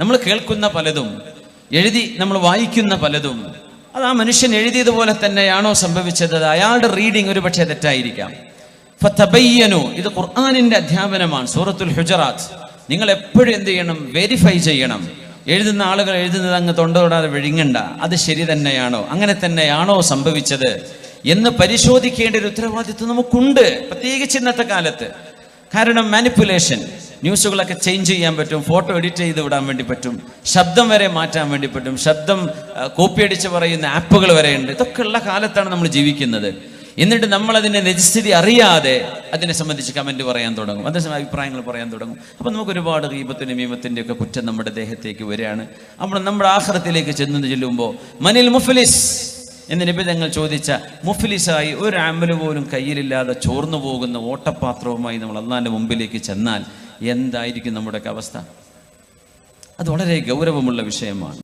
നമ്മൾ കേൾക്കുന്ന പലതും എഴുതി നമ്മൾ വായിക്കുന്ന പലതും അത് ആ മനുഷ്യൻ എഴുതിയതുപോലെ തന്നെയാണോ സംഭവിച്ചത്? അയാളുടെ റീഡിംഗ് ഒരു പക്ഷേ തെറ്റായിരിക്കാം. ഫതബയ്യനു ഇത് ഖുർആാനിന്റെ അധ്യാപനമാണ് സൂറത്തുൽ ഹുജറാത്ത്. നിങ്ങൾ എപ്പോഴും എന്ത് ചെയ്യണം? വെരിഫൈ ചെയ്യണം. എഴുതുന്ന ആളുകൾ എഴുതുന്നത് അങ്ങ് തൊണ്ടതൊടാതെ വിഴുങ്ങണ്ട. അത് ശരി തന്നെയാണോ? അങ്ങനെ തന്നെയാണോ സംഭവിച്ചത്? എന്ന് പരിശോധിക്കേണ്ട ഒരു ഉത്തരവാദിത്വം നമുക്കുണ്ട് പ്രത്യേകിച്ച് ഇന്നത്തെ കാലത്ത്. കാരണം മാനിപ്പുലേഷൻ ന്യൂസുകളൊക്കെ ചേഞ്ച് ചെയ്യാൻ പറ്റും ഫോട്ടോ എഡിറ്റ് ചെയ്ത് വിടാൻ വേണ്ടി പറ്റും ശബ്ദം വരെ മാറ്റാൻ വേണ്ടി പറ്റും ശബ്ദം കോപ്പി അടിച്ച് പറയുന്ന ആപ്പുകൾ വരെ ഉണ്ട്. ഇതൊക്കെയുള്ള കാലത്താണ് നമ്മൾ ജീവിക്കുന്നത്. എന്നിട്ട് നമ്മൾ അതിന്റെ നിജസ്ഥിതി അറിയാതെ അതിനെ സംബന്ധിച്ച് കമന്റ് പറയാൻ തുടങ്ങും. അതേസമയം അഭിപ്രായങ്ങൾ പറയാൻ തുടങ്ങും. അപ്പം നമുക്ക് ഒരുപാട് ദീപത്തിന്റെ മീമത്തിന്റെ ഒക്കെ കുറ്റം നമ്മുടെ ദേഹത്തേക്ക് വരികയാണ്. അപ്പോൾ നമ്മുടെ ആഹ്റത്തിലേക്ക് ചെന്ന് ചെല്ലുമ്പോൾ മനിൽ മുഫലിസ് എന്ന് നിബിധങ്ങൾ ചോദിച്ച മുഫ്ലിസായി ഒരു ആമ്പൽ പോലും കയ്യിലില്ലാതെ ചോർന്നു പോകുന്ന ഓട്ടപാത്രവുമായി നമ്മൾ അള്ളാന്റെ മുമ്പിലേക്ക് ചെന്നാൽ എന്തായിരിക്കും നമ്മുടെയൊക്കെ അവസ്ഥ? അത് വളരെ ഗൗരവമുള്ള വിഷയമാണ്.